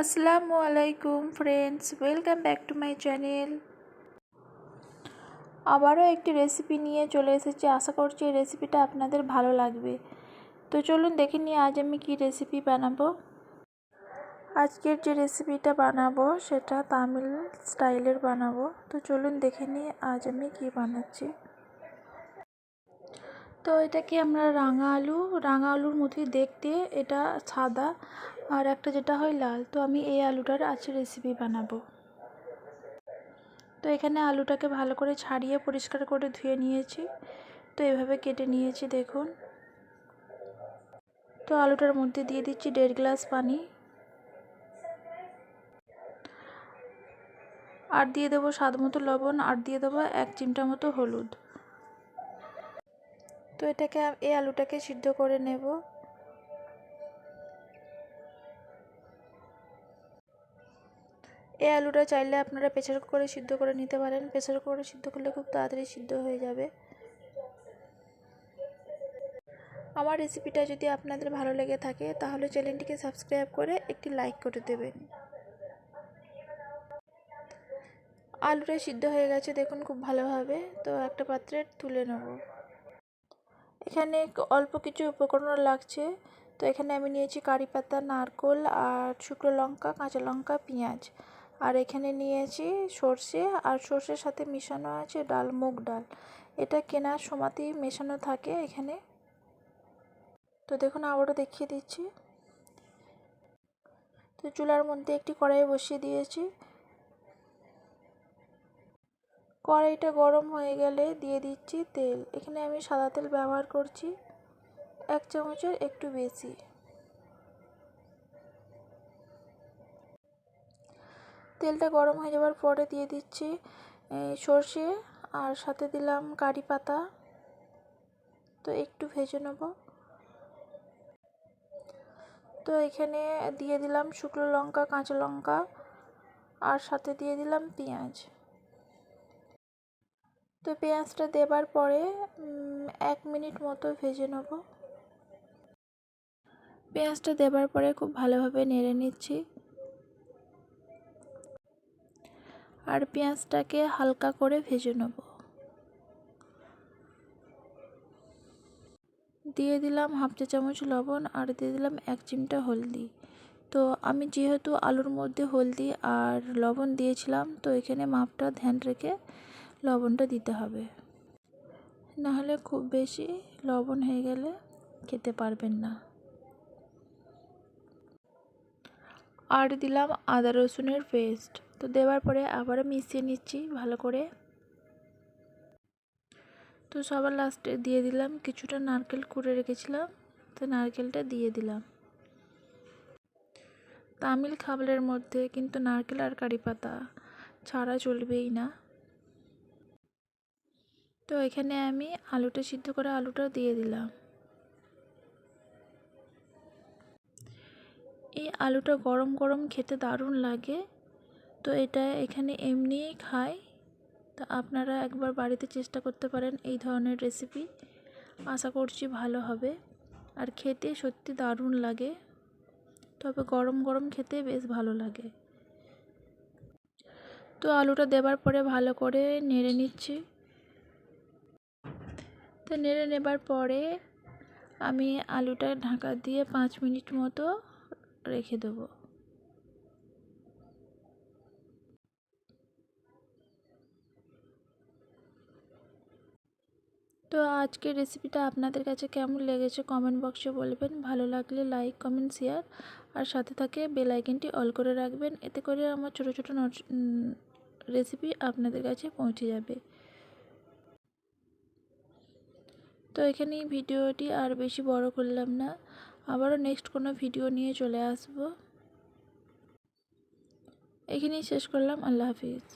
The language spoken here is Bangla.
আসসালামু আলাইকুম friends welcome back to my channel আবারও একটি রেসিপি নিয়ে চলে এসেছি। আশা করছি এই রেসিপিটা আপনাদের ভালো লাগবে। তো চলুন দেখে নিয়ে আজ আমি কি রেসিপি বানাবো। আজকের যে রেসিপিটা বানাবো, সেটা তামিল স্টাইলের বানাবো। তো চলুন দেখে নিয়ে আজ আমি কি বানাচ্ছি। তো এটাকে আমরা রাঙা আলু? রাঙা আলুর মতোই দেখতে এটা সাদা আর একটা যেটা হয় লাল। তো আমি এই আলুটার আছে রেসিপি বানাবো। তো এখানে আলুটাকে ভালো করে ছাড়িয়ে পরিষ্কার করে ধুয়ে নিয়েছি। তো এভাবে কেটে নিয়েছি, দেখুন। তো আলুটার মধ্যে দিয়ে দিচ্ছি দেড় গ্লাস পানি। আর দিয়ে দেবো স্বাদ মতো লবণ, আর দিয়ে দেবো এক চিমটা মতো হলুদ। তো এটাকে এই আলুটাকে সিদ্ধ করে নেব। এই আলুটা চাইলে আপনারা প্রেসার কুকারে সিদ্ধ করে নিতে পারেন। প্রেসার কুকারে সিদ্ধ করলে খুব তাড়াতাড়ি সিদ্ধ হয়ে যাবে। আমার রেসিপিটা যদি আপনাদের ভালো লেগে থাকে, তাহলে চ্যানেলটিকে সাবস্ক্রাইব করে একটি লাইক করে দেবেন। আলুটা সিদ্ধ হয়ে গেছে, দেখুন খুব ভালোভাবে। তো একটা পাত্রে তুলে নেব। এখানে অল্প কিছু উপকরণ লাগছে। তো এখানে আমি নিয়েছি কারি পাতা, নারকোল আর শুকনো লঙ্কা, কাঁচা লঙ্কা, পেঁয়াজ। আর এখানে নিয়েছি সর্ষে আর সর্ষের সাথে মিশানো আছে ডাল, মুগ ডাল। এটা কেনার সময়তেই মেশানো থাকে এখানে। তো দেখুন, আবারও দেখিয়ে দিচ্ছি। তো চুলার মধ্যে একটি কড়াই বসিয়ে দিয়েছি। কড়াইটা গরম হয়ে গেলে দিয়ে দিচ্ছি তেল। এখানে আমি সাদা তেল ব্যবহার করছি এক চামচের একটু বেশি। তেলটা গরম হয়ে যাওয়ার পরে দিয়ে দিচ্ছি সর্ষে আর সাথে দিলাম কারি পাতা। তো একটু ভেজে নেব। তো এখানে দিয়ে দিলাম শুকনো লঙ্কা, কাঁচা লঙ্কা আর সাথে দিয়ে দিলাম পেঁয়াজ। তো পেঁয়াজটা দেবার পরে এক মিনিট মতো ভেজে নেব। পেঁয়াজটা দেবার পরে খুব ভালোভাবে নেড়ে নিচ্ছি। আর পেঁয়াজটাকে হালকা করে ভেজে নেব। দিয়ে দিলাম হাফ চা চামচ লবণ আর দিয়ে দিলাম এক চিমটা হলদি। তো আমি যেহেতু আলুর মধ্যে হলদি আর লবণ দিয়েছিলাম, তো এখানে মাপটা ধ্যান রেখে লবণটা দিতে হবে। নাহলে খুব বেশি লবণ হয়ে গেলে খেতে পারবেন না। আর দিলাম আদা রসুনের পেস্ট তো দেওয়ার পরে আবারও মিশিয়ে নিচ্ছি ভালো করে। তো সবার লাস্টে দিয়ে দিলাম কিছুটা নারকেল কুড়ে রেখেছিলাম। তো নারকেলটা দিয়ে দিলাম। তামিল খাবারের মধ্যে কিন্তু নারকেল আর কারি পাতা ছাড়া চলবেই না। তো এখানে আমি আলুটা সিদ্ধ করে আলুটা দিয়ে দিলাম। এই আলুটা গরম গরম খেতে দারুণ লাগে। তো এটা এখানে এমনিই খাই। তো আপনারা একবার বাড়িতে চেষ্টা করতে পারেন এই ধরনের রেসিপি আশা করছি ভালো হবে। আর খেতে সত্যি দারুণ লাগে। তবে গরম গরম খেতে বেশ ভালো লাগে। তো আলুটা দেবার পরে ভালো করে নেড়ে নিচ্ছি। তো নেড়ে নেবার পরে আমি আলুটা ঢাকা দিয়ে পাঁচ মিনিট মতো রেখে দেবো। তো আজকের রেসিপিটা আপনাদের কাছে কেমন লেগেছে কমেন্ট বক্সে বলবেন। ভালো লাগলে লাইক, কমেন্ট, শেয়ার আর সাথে থাকে বেল আইকনটি অল করে রাখবেন। এতে করে আমার ছোটো ছোটো রেসিপি আপনাদের কাছে পৌঁছে যাবে। তো এখানেই ভিডিওটি আর বেশি বড় করলাম না। আবারও নেক্সট কোনো ভিডিও নিয়ে চলে আসব। এখানেই শেষ করলাম। আল্লাহ হাফিজ।